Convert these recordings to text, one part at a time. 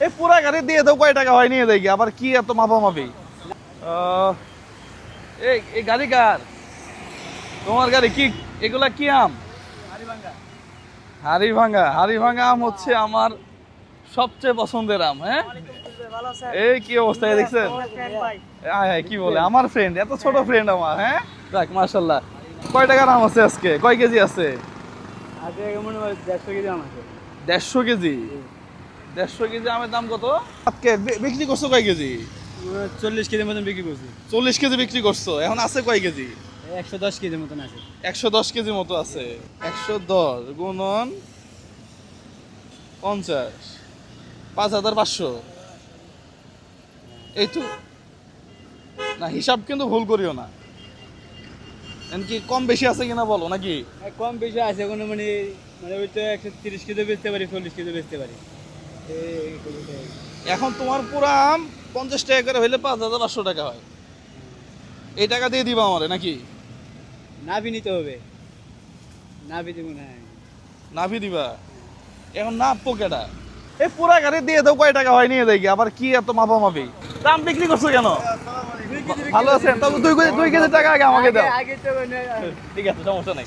এই পুরা গাড়ি দিয়ে দাও কয় টাকা হয় নিয়ে দেখি আবার কি এত মাপামাপি? আহ, এই গাড়ি কার? তোমার গাড়ি কি? এগুলা কি আম? হাড়ি ভাঙা। হাড়ি ভাঙা আম হচ্ছে আমার সবচেয়ে পছন্দের আম হ্যাঁ? এই কি অবস্থা দেখছেন? আয় হায় কি বলে? আমার ফ্রেন্ড এত ছোট ফ্রেন্ড আমার হ্যাঁ? দেখ মাশাল্লাহ কয় টাকার আম আছে আজকে? কয় কেজি আছে? হয় দেড়শো কেজি আম আছে। দেড়শো কেজি? দেড়শো কেজি আমের দাম কত? আজকে বিক্রি করছ কয় কেজি? চল্লিশ কেজির মতন বিক্রি করছি। চল্লিশ কেজি বিক্রি করছ এখন আছে কয় কেজি? একশো দশ কেজির মতন আছে। একশো দশ কেজি মতো আছে। একশো দশ গুণন পঞ্চাশ পাঁচ হাজার পাঁচশো। এই তো। না হিসাব কিন্তু ভুল করিও না। কি কম বেশি আছে কিনা বলো নাকি? হ্যাঁ, কম বেশি আছে কোনো মানে মানে ওই তো একশো তিরিশ কেজি বেচতে পারি চল্লিশ কেজি বেচতে পারি। এখন তোমার পুরা আম পঞ্চাশ টাকা করে হইলে পাঁচ হাজার পাঁচশো টাকা হয়। এই টাকা দিয়ে দিবা আমারে নাকি? নাভি নিতে হবে। নাভি দিব না। নাভি দিবা? এখন না পোকেটা এই পুরা গাড়ি দিয়ে দাও কয় টাকা হয় নিয়ে দেখি আবার কি এত মাপামাপি? দাম বিক্রি করছ কেন? ভালো আছেন? তবে দুই কেজি দুই কেজি টাকা আগে আমাকে দাও। আগে- আগে তো মানে- ঠিক আছে সমস্যা নাই।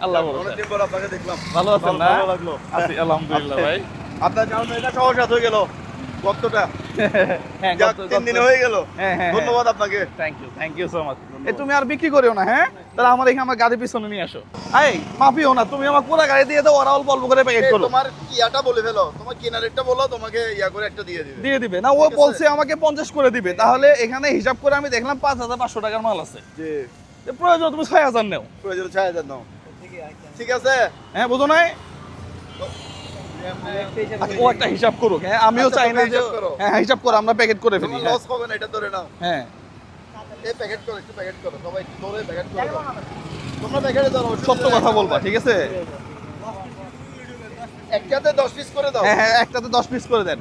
আল্লাহ ভালো আছেন না? ভালো লাগল। আছি আলহামদুলিল্লাহ ভাই। আপনার কারণে এটা হয়ে গেল। হ্যাঁ যাক, গত- তিন গত- হয়ে গেল। হ্যাঁ, হ্যাঁ, ধন্যবাদ আপনাকে। Thank you thank you so much এই তুমি আর বিক্রি করিও না হ্যাঁ? তাহলে আমার এখানে আমার গাড়ি পিছনে নিয়ে আসো। এই মাফিও না তুমি আমার পুরো গাড়ি দিয়ে দাও ওরা অল্প অল্প করে প্যাকেট এই, করো। তোমার ইয়াটা বলে ফেলো তোমার বলো তোমাকে ইয়া করে একটা দিয়ে দিবে। দিয়ে দিবে। না ও ঠিক আছে। বলছে আমাকে পঞ্চাশ করে দিবে। তাহলে এখানে হিসাব করে আমি দেখলাম পাঁচ হাজার পাঁচশো টাকার মাল আছে। যে প্রয়োজন তুমি ছয় হাজার নেও। প্রয়োজন ছয় হাজার নাও। ঠিক আছে? হ্যাঁ বুঝো নাই? ও একটা হিসাব করুক। হ্যাঁ আমিও আচ্ছা, চাই না যে হ্যাঁ হ্যাঁ, হিসাব করে আমরা প্যাকেট করে ফেলি হ্যাঁ। লস হবে না এটা ধরে নাও। হ্যাঁ। এই প্যাকেট করো একটু প্যাকেট করো সবাই ধরে প্যাকেট করো তোমরা প্যাকেটে দাও সত্য কথা বলবা ঠিক আছে? একটাতে দশ পিস করে দাও। হ্যাঁ হ্যাঁ একটাতে দশ পিস করে দেন।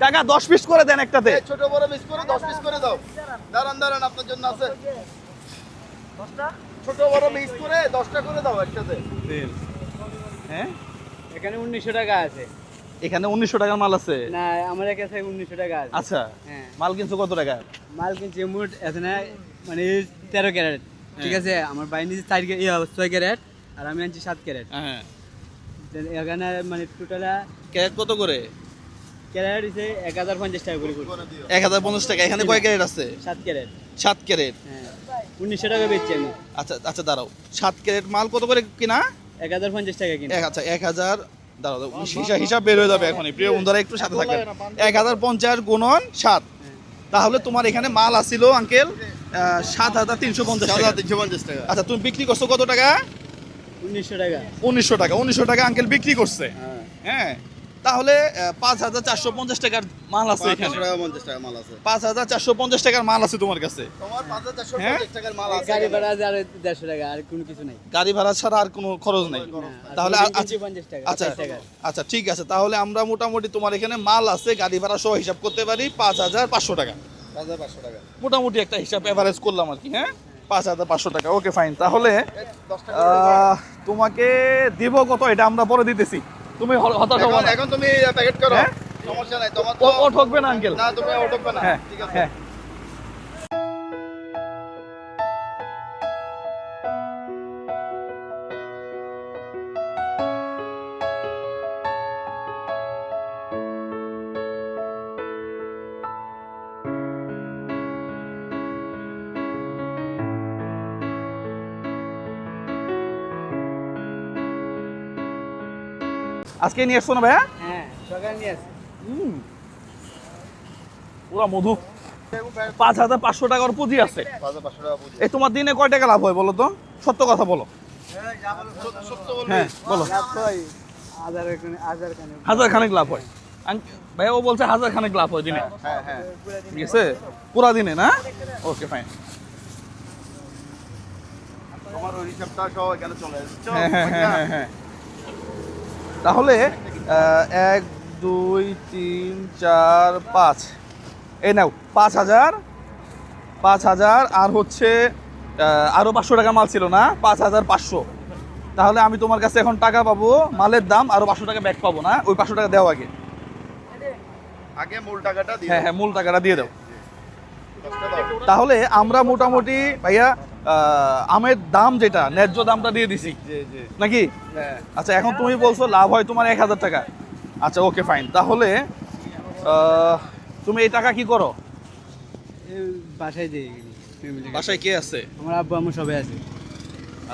টাকা দশ পিস করে দেন একটাতে। ছোট বড় পিস করে দশ পিস করে দাও। দাঁড়ান দাঁড়ান আপনার জন্য আছে। ছোট বড় মিক্স করে দশটা করে দাও একসাথে হ্যাঁ? এখানে উনিশশো টাকা আছে। এখানে উনিশশো টাকার মাল আছে? না আমার কাছে উনিশশো টাকা আছে। আচ্ছা হ্যাঁ। মাল কিনছো কত টাকা? মাল কিনছি মোট এখানে মানে তেরো ক্যারেট। ঠিক হ্যাঁ। আছে আমার বাই নিচে চার ছয় ক্যারেট আর আমি আনছি সাত ক্যারেট। হ্যাঁ এখানে মানে টোটাল ক্যারেট কত করে? ক্যারেট হচ্ছে এক হাজার পঞ্চাশ টাকা করে করে। এক হাজার পঞ্চাশ টাকা এখানে কয় ক্যারেট আছে? সাত ক্যারেট। সাত ক্যারেট। হ্যাঁ উনিশশো টাকা বেচছি আমি। আচ্ছা আচ্ছা দাঁড়াও। সাত ক্যারেট মাল কত করে কিনা? এক হাজার পঞ্চাশ টাকা কিনে এক আচ্ছা এক হাজার দাঁড়াও হিসাব হিসাব বের হয়ে যাবে এখনই। প্রিয় বন্ধুরা একটু সাথে থাকবেন এক হাজার পঞ্চাশ গুণন সাত। তাহলে তোমার এখানে মাল আসিল আঙ্কেল সাত হাজার তিনশো পঞ্চাশ সাত হাজার তিনশো পঞ্চাশ টাকা। আচ্ছা তুমি বিক্রি করছ কত টাকা? উনিশশো টাকা। উনিশশো টাকা উনিশশো টাকা আঙ্কেল বিক্রি করছে। হ্যাঁ। হ্যাঁ তাহলে পাঁচ হাজার চারশো পঞ্চাশ টাকার মাল আছে এখানে। পাঁচ হাজার চারশো পঞ্চাশ টাকার মাল আছে তোমার কাছে। হ্যাঁ? পঞ্চাশ টাকার মাল আছে। গাড়ি ভাড়া আর দেড়শো টাকা আর কোনো কিছু নাই। গাড়ি ভাড়া ছাড়া আর কোনো খরচ নেই। তাহলে শোরুমে আ- কিনছি পঞ্চাশ টাকা আচ্ছা আচ্ছা ঠিক আছে। তাহলে আমরা মোটামুটি তোমার এখানে মাল আছে গাড়ি ভাড়া সহ হিসাব করতে পারি পাঁচ হাজার পাঁচশো টাকা। পাঁচশো টাকা। মোটামুটি একটা হিসাব এভারেজ করলাম আর কি হ্যাঁ? পাঁচ হাজার পাঁচশো টাকা ওকে ফাইন তাহলে তোমাকে দিব কত? এটা আমরা পরে দিতেছি। তুমি হতাশ হবে এখন তুমি প্যাকেট করো। হ্যাঁ? সমস্যা নাই। তোমার ও তো ঠকবে না আঙ্কেল না তুমি ওঠবে না। হ্যাঁ ঠিক আছে। আজকে নিয়ে আসছো না ভাইয়া? হ্যাঁ সকালে নিয়ে আসি হুম। পুরা মধু। পাঁচ হাজার পাঁচশো টাকার পুঁজি আছে। এই তোমার দিনে কয় টাকা লাভ হয় বলো তো? সত্য কথা বলো। সত্য- সত্য বলবি হ্যাঁ বলো। হাজার এখানে হাজার খানে। হাজার খানেক লাভ হয়। ভাইয়া ও বলছে হাজার খানেক লাভ হয় দিনে। হ্যাঁ হ্যাঁ ঠিক আছে? পুরা দিনে না? ওকে ফাইন তোমার ওই হিসাবটা সহ এখানে চলে হ্যাঁ হ্যাঁ হ্যাঁ হ্যাঁ হ্যাঁ। তাহলে এক দুই তিন চার পাঁচ। এই নাও পাঁচ হাজার পাঁচ হাজার আর হচ্ছে আরও পাঁচশো টাকা মাল ছিল না? পাঁচ হাজার পাঁচশো। তাহলে আমি তোমার কাছে এখন টাকা পাবো মালের দাম আরও পাঁচশো টাকা ব্যাক পাবো না? ওই পাঁচশো টাকা দেওয়া আগে। আগে মূল টাকাটা দিয়ে হ্যাঁ হ্যাঁ মূল টাকাটা দিয়ে দাও। তাহলে আমরা মোটামুটি ভাইয়া আমের দাম যেটা ন্যায্য দামটা দিয়ে দিছি। জি জি। নাকি? হ্যাঁ। আচ্ছা এখন তুমি বলছো লাভ হয় তোমার এক হাজার টাকা। আচ্ছা ওকে ফাইন তাহলে তুমি এই টাকা কি করো? এই বাসায় যাই বাসায় কে আছে? আমার আব্বু আম্মু সবাই আছে।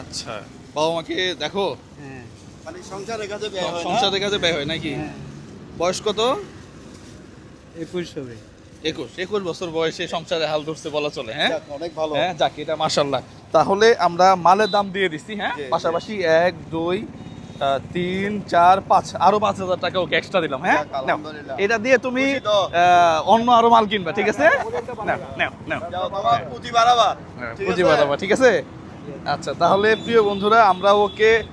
আচ্ছা বাবা মাকে দেখো। হ্যাঁ। মানে সংসারের কাছে ব্যয় হয় সংসারের কাছে ব্যয় হয় নাকি? হ্যাঁ। বয়স কত? একুশ সবে একুশ একুশ বছর বয়সে সংসারে হাল ধরছে বলা চলে হ্যাঁ? অনেক ভালো। হ্যাঁ যাক এটা মাশাল্লাহ তাহলে আমরা মালের দাম দিয়ে দিচ্ছি হ্যাঁ। পাশাপাশি এক দুই তিন চার পাঁচ আরও পাঁচ হাজার টাকা ওকে এক্সট্রা দিলাম হ্যাঁ। এটা দিয়ে তুমি অন্য আরও মাল কিনবা ঠিক আছে? নাও যাও তোমার পুঁজি বাড়াবা। হ্যাঁ, ঠিক আছে? আচ্ছা তাহলে প্রিয় বন্ধুরা আমরা ওকে আহ,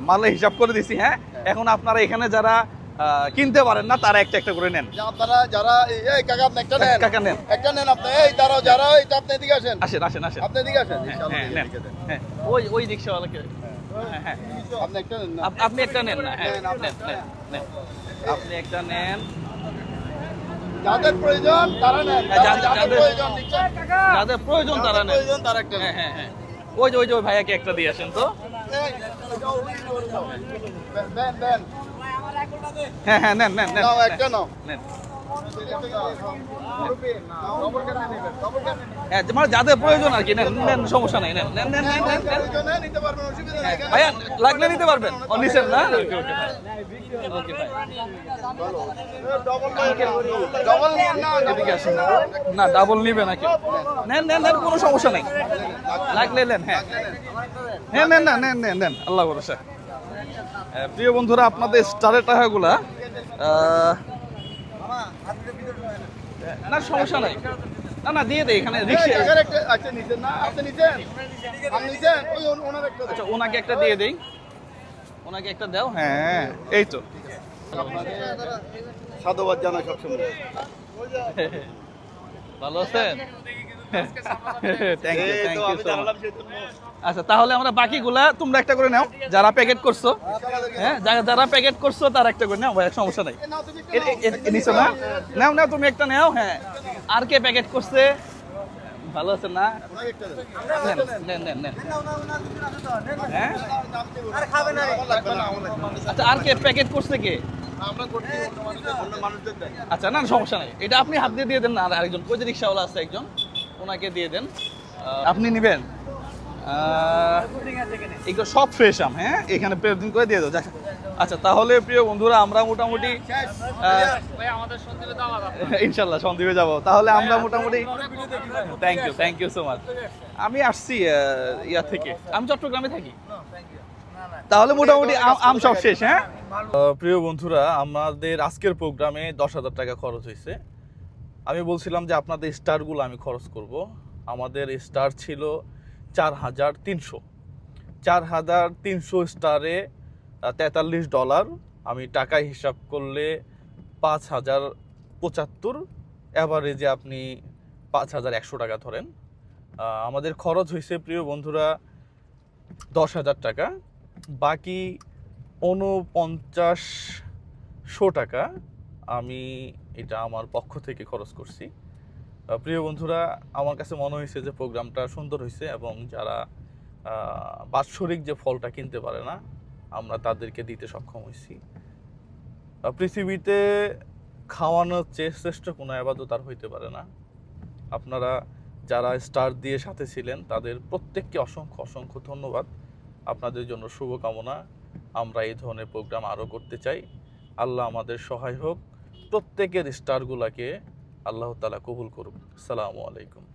মালের হিসাব করে দিছি হ্যাঁ। এখন আপনারা এখানে যারা কিনতে পারেন না তারা একটা একটা করে নেন। আপনারা যারা এই- কাকা আপনি একটা নেন। কাকা নেন। একটা নেন আপনি। এই দাঁড়াও যারা এটা আপনি এদিকে আসেন। আসেন আসেন আসেন। আপনি এদিকে আসেন হ্যাঁ, ইনশাআল্লাহ হ্যাঁ। হ্যাঁ। ওই ওই রিক্সাওয়ালাকে। হ্যাঁ হ্যাঁ। আপনি একটা নেন না। আপনি একটা নেন না। হ্যাঁ আপনি নেন আপনি একটা নেন। যাদের প্রয়োজন তারা নেন। যাদের- প্রয়োজন যাদের প্রয়োজন তারা নেন। প্রয়োজন তারা একটা হ্যাঁ হ্যাঁ হ্যাঁ। ওই যে ওই যে ওই ভাইয়াকে একটা দিয়ে আসেন তো। বেন বেন হ্যাঁ হ্যাঁ নেন নেন নেন একটা নাও। নেন। হ্যাঁ মানে যাদের প্রয়োজন আর কি নেন সমস্যা নাই নেন নেন নেন নেন এখানে। ভাইয়া লাগলে নিতে পারবেন। নিছেন না? না ডাবল নিবে না কেউ নেন নেন নেন কোনো সমস্যা নাই। লাগলে নেন হ্যাঁ। নেন। নেন না নেন নেন নেন। আল্লাহ ভরসা। প্রিয় বন্ধুরা আপনাদের স্টারের টাকাগুলা না সমস্যা নাই। না না দিয়ে দেয় এখানে আচ্ছা আচ্ছা ওনাকে একটা দিয়ে দেই। ওনাকে একটা দাও হ্যাঁ। এই তো। সাধুবাদ জানাই সবসময়। ভালো আছেন? আচ্ছা তাহলে আমরা বাকিগুলা তোমরা একটা করে নাও যারা প্যাকেট করছ। হ্যাঁ যারা প্যাকেট করছ তারা একটা করে নাও ভাই সমস্যা নাই। নিছো না? নাও নাও তুমি একটা নাও হ্যাঁ। আর কে প্যাকেট করছে? ভালো আছেন না। নেন নেন নেন নেন। হ্যাঁ। আচ্ছা আর কে প্যাকেট করছে কে? আমরা করছি অন্য মানুষদের- অন্য মানুষদের দেন। আচ্ছা না সমস্যা নাই। এটা আপনি হাত দিয়ে দিয়ে দেন না আর আরেকজন ওই যে রিক্সাওয়ালা আছে একজন? ওনাকে দিয়ে দেন। আপনি নেবেন? এগুলো সব ফ্রেশ আম হ্যাঁ? এখানে প্রেজেন্ট করে দিয়ে দাও আচ্ছা তাহলে প্রিয় বন্ধুরা আমরা মোটামুটি ইনশাল্লাহ সন্দীপে যাব। তাহলে আমরা মোটামুটি thank you thank you so much আমি আসছি ইয়া থেকে। আমি চট্টগ্রামে থাকি। তাহলে মোটামুটি আম- আম সব শেষ হ্যাঁ? প্রিয় বন্ধুরা আমাদের আজকের প্রোগ্রামে দশ হাজার টাকা খরচ হয়েছে। আমি বলছিলাম যে আপনাদের স্টারগুলো আমি খরচ করব। আমাদের স্টার ছিল চার হাজার তিনশো। চার হাজার তিনশো স্টারে তেতাল্লিশ ডলার। আমি টাকায় হিসাব করলে পাঁচ হাজার পঁচাত্তর। অ্যাভারেজে আপনি পাঁচ হাজার একশো টাকা ধরেন। আমাদের খরচ হয়েছে, প্রিয় বন্ধুরা, দশ হাজার টাকা। বাকি উনপঞ্চাশশো টাকা আমি এটা আমার পক্ষ থেকে খরচ করছি। প্রিয় বন্ধুরা, আমার কাছে মনে হয়েছে যে প্রোগ্রামটা সুন্দর হয়েছে এবং যারা বাৎসরিক যে ফলটা কিনতে পারে না, আমরা তাদেরকে দিতে সক্ষম হয়েছি। পৃথিবীতে খাওয়ানোর চেয়ে শ্রেষ্ঠ কোনো আবাদত আর হইতে পারে না। আপনারা যারা স্টার দিয়ে সাথে ছিলেন, তাদের প্রত্যেককে অসংখ্য অসংখ্য ধন্যবাদ। আপনাদের জন্য শুভকামনা। আমরা এই ধরনের প্রোগ্রাম আরও করতে চাই। আল্লাহ আমাদের সহায় হোক। প্রত্যেকের স্টারগুলাকে আল্লাহ তালা কবুল করুক। সালামু আলাইকুম।